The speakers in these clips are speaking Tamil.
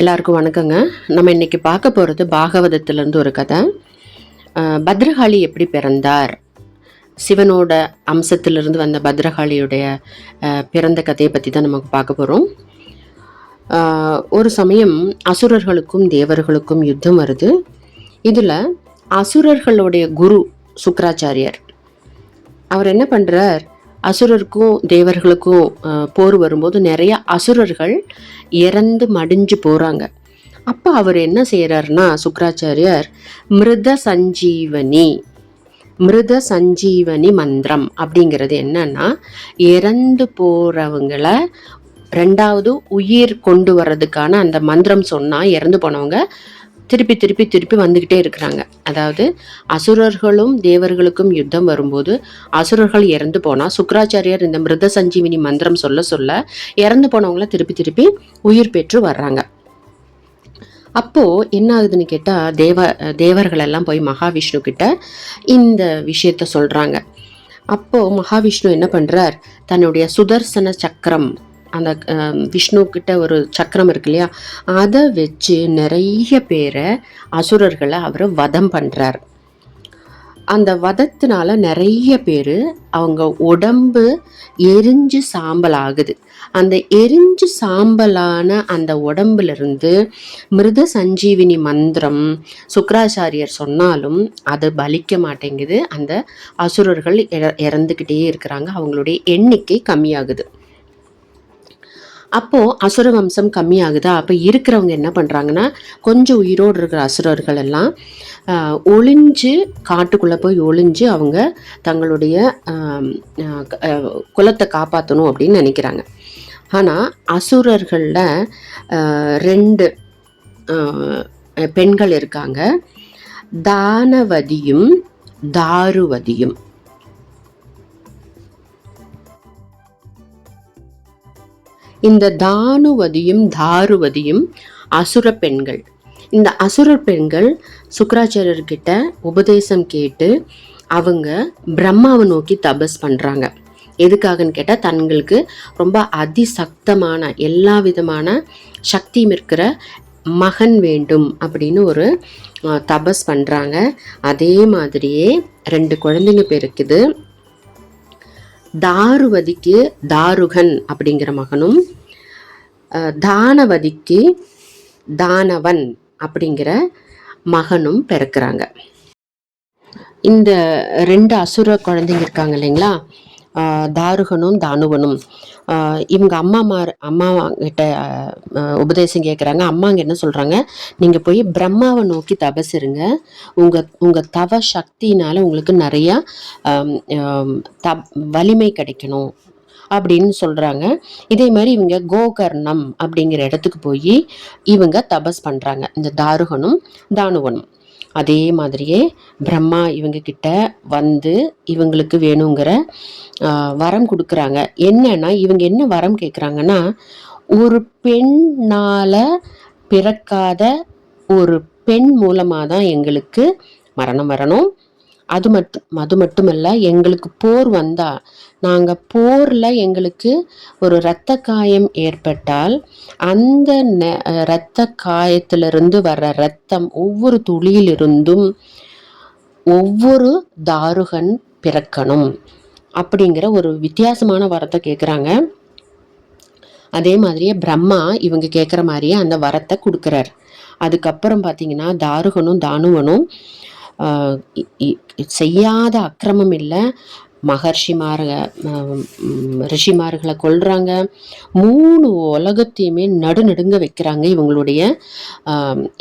எல்லாருக்கும் வணக்கங்க. நம்ம இன்னைக்கு பார்க்க போகிறது பாகவதத்திலேருந்து ஒரு கதை. பத்ரகாளி எப்படி பிறந்தார்? சிவனோட அம்சத்திலிருந்து வந்த பத்ரகாளியுடைய பிறந்த கதையை பற்றி தான் நமக்கு பார்க்க போகிறோம் ஒரு சமயம் அசுரர்களுக்கும் தேவர்களுக்கும் யுத்தம் வருது. இதில் அசுரர்களுடைய குரு சுக்கராச்சாரியார். அவர் என்ன பண்ணுறார் அசுரருக்கும் தேவர்களுக்கும் போர் வரும்போது நிறைய அசுரர்கள் இறந்து மடிஞ்சு போகிறாங்க அப்போ அவர் என்ன செய்கிறாருன்னா சுக்கராச்சாரியார் மிருத சஞ்சீவனி மிருத சஞ்சீவனி மந்திரம் அப்படிங்கிறது என்னன்னா இறந்து போகிறவங்கள ரெண்டாவது உயிர் கொண்டு வர்றதுக்கான அந்த மந்திரம் சொன்னால் இறந்து போனவங்க திருப்பி திருப்பி திருப்பி வந்துக்கிட்டே இருக்கிறாங்க. அதாவது அசுரர்களும் தேவர்களுக்கும் யுத்தம் வரும்போது அசுரர்கள் இறந்து போனால் சுக்கராச்சாரியர் இந்த மிருத சஞ்சீவினி மந்திரம் சொல்ல சொல்ல இறந்து போனவங்கள திருப்பி திருப்பி உயிர் பெற்று வர்றாங்க. அப்போ என்ன ஆகுதுன்னு கேட்டால் தேவ தேவர்கள் எல்லாம் போய் மகாவிஷ்ணு கிட்ட இந்த விஷயத்த சொல்றாங்க. அப்போ மகாவிஷ்ணு என்ன பண்றார்? தன்னுடைய சுதர்சன சக்கரம் அந்த விஷ்ணுக்கிட்ட விஷ்ணு கிட்ட ஒரு சக்கரம் இருக்கு இல்லையா அதை வச்சு நிறைய பேரை அசுரர்களை அவர் வதம் பண்ணுறார் அந்த வதத்தினால நிறைய பேர் அவங்க உடம்பு எரிஞ்சு சாம்பல் ஆகுது. அந்த எரிஞ்சு சாம்பலான அந்த உடம்புலேருந்து மிருத சஞ்சீவினி மந்திரம் சுக்கராச்சாரியர் சொன்னாலும் அது பலிக்க மாட்டேங்குது. அந்த அசுரர்கள் இற- இறந்துக்கிட்டே இருக்கிறாங்க. அவங்களுடைய எண்ணிக்கை கம்மியாகுது. அப்போது அசுர வம்சம் கம்மியாகுதா? அப்போ இருக்கிறவங்க என்ன பண்ணுறாங்கன்னா கொஞ்சம் உயிரோடு இருக்கிற அசுரர்கள் எல்லாம் ஒளிஞ்சு காட்டுக்குள்ளே போய் ஒளிஞ்சு அவங்க தங்களுடைய குலத்தை காப்பாற்றணும் அப்படின்னு நினைக்கிறாங்க. ஆனால் அசுரர்களில் ரெண்டு பெண்கள் இருக்காங்க. தானவதியும் தாருவதியும். இந்த தானுவதியும் தாருவதியும் அசுர பெண்கள். இந்த அசுர பெண்கள் சுக்கராச்சாரியர்கிட்ட உபதேசம் கேட்டு அவங்க பிரம்மாவை நோக்கி தபஸ் பண்ணுறாங்க எதுக்காகன்னு கேட்டால் தங்களுக்கு ரொம்ப அதிசக்தமான எல்லா விதமான சக்தியும் இருக்கிற மகன் வேண்டும் அப்படின்னு ஒரு தபஸ் பண்ணுறாங்க அதே மாதிரியே ரெண்டு குழந்தைங்க பிறக்குது தாருவதிக்கு தாருகன் அப்படிங்கிற மகனும் தானவதிக்கு தானவன் அப்படிங்கிற மகனும் பிறக்கிறாங்க. இந்த ரெண்டு அசுர குழந்தைங்க இருக்காங்க இல்லைங்களா? தாருகனும் தானுவனும் இவங்க அம்மா மாரு அம்மா கிட்ட உபதேசம் கேட்குறாங்க அம்மாங்க என்ன சொல்கிறாங்க நீங்கள் போய் பிரம்மாவை நோக்கி தபஸ் இருங்க உங்கள் உங்கள் தவ சக்தினால் உங்களுக்கு நிறையா த வலிமை கிடைக்கணும் அப்படின்னு சொல்கிறாங்க இதே மாதிரி இவங்க கோகர்ணம் அப்படிங்கிற இடத்துக்கு போய் இவங்க தபஸ் பண்ணுறாங்க இந்த தாருகனும் தானுவனும் அதே மாதிரியே பிரம்மா இவங்க கிட்ட வந்து இவங்களுக்கு வேணுங்கிற வரம் கொடுக்குறாங்க. என்னன்னா இவங்க என்ன வரம் கேட்குறாங்கன்னா ஒரு பெண்ணால் பிறக்காத ஒரு பெண் மூலமாக தான் எங்களுக்கு மரணம் வரணும். அது மட்டும் அது மட்டுமல்ல எங்களுக்கு போர் வந்தா நாங்கள் போரில் எங்களுக்கு ஒரு இரத்த காயம் ஏற்பட்டால் அந்த நெ- இரத்த காயத்திலிருந்து வர்ற இரத்தம் ஒவ்வொரு துளியிலிருந்தும் ஒவ்வொரு தாருகன் பிறக்கணும். அப்படிங்கிற ஒரு வித்தியாசமான வரத்தை கேட்குறாங்க அதே மாதிரியே பிரம்மா இவங்க கேட்குற மாதிரியே அந்த வரத்தை கொடுக்குறார். அதுக்கப்புறம் பார்த்தீங்கன்னா தாருகனும் தானுவனும் செய்யாத அக்கிரமம் இல்லை. மகர்ஷிமார ரிஷிமார்களை கொல்றாங்க. மூணு உலகத்தையுமே நடுநடுங்க வைக்கிறாங்க இவங்களுடைய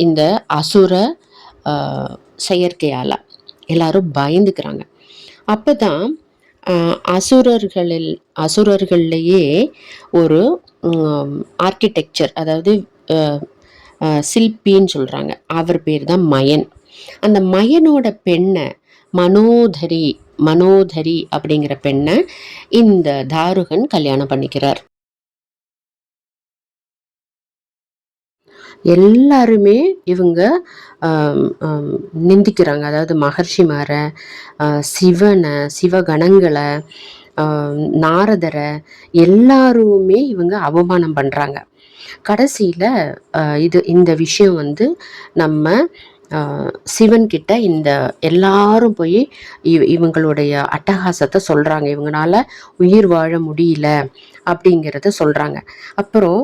இந்த அசுர செயற்கையால். எல்லாரும் பயந்துக்கிறாங்க. அப்போ தான் அசுரர்களில் அசுரர்கள்லேயே ஒரு ஆர்கிடெக்சர் அதாவது சில்பின்னு சொல்கிறாங்க அவர் பேர் தான் மயன். அந்த மயனோட பெண்ணை மனோதரி மனோதரி அப்படிங்கிற பெண்ணை இந்த தாருகன் கல்யாணம் பண்ணிக்கிறார். எல்லாருமே இவங்க நிந்திக்கிறாங்க. அதாவது மகர்ஷிமாரை ஆஹ், சிவனை சிவகணங்களை ஆஹ், நாரதரை எல்லாருமே இவங்க அவமானம் பண்ணுறாங்க கடைசியில் இது இந்த விஷயம் வந்து நம்ம சிவன்கிட்ட இந்த எல்லாரும் போய் இவ் இவங்களுடைய அட்டகாசத்தை சொல்கிறாங்க இவங்களால உயிர் வாழ முடியல அப்படிங்கிறத சொல்கிறாங்க அப்புறம்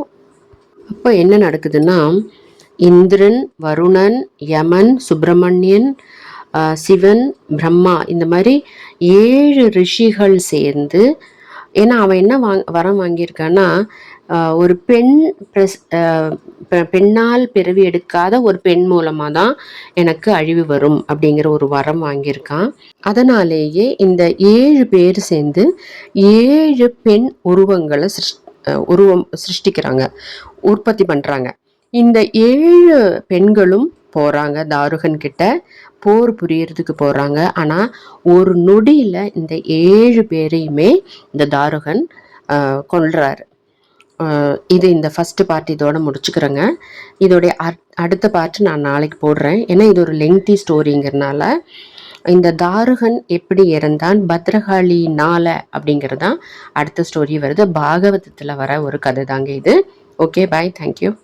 அப்போ என்ன நடக்குதுன்னா இந்திரன் வருணன் யமன் சுப்பிரமணியன் சிவன் பிரம்மா இந்த மாதிரி ஏழு ரிஷிகள் சேர்ந்து ஏன்னா அவன் என்ன வாங் வரம் வாங்கியிருக்கான்னா ஒரு பெண் பிரஸ் பெண்ணால் பிறவி எடுக்காத ஒரு பெண் மூலமாக தான் எனக்கு அழிவு வரும் அப்படிங்கிற ஒரு வரம் வாங்கியிருக்கான். அதனாலேயே இந்த ஏழு பேர் சேர்ந்து ஏழு பெண் உருவங்களை சிருஷ் உருவம் சிருஷ்டிக்கிறாங்க உற்பத்தி பண்ணுறாங்க இந்த ஏழு பெண்களும் போகிறாங்க தாருகன் கிட்ட போர் புரியறதுக்கு போகிறாங்க ஆனால் ஒரு நொடியில் இந்த ஏழு பேரையுமே இந்த தாருகன் கொள்றாரு இது இந்த ஃபஸ்ட்டு பார்ட் இதோட முடிச்சுக்கிறேங்க. இதோடைய அட்- அடுத்த பார்ட் நான் நாளைக்கு போடுறேன். ஏன்னா இது ஒரு லெங்தி ஸ்டோரிங்கிறனால இந்த தாருகன் எப்படி இறந்தான் பத்ரகாளினால அப்படிங்கிறது தான் அடுத்த ஸ்டோரி வருது. பாகவதத்தில் வர ஒரு கதை தாங்க இது ஓகே பாய் தேங்க்யூ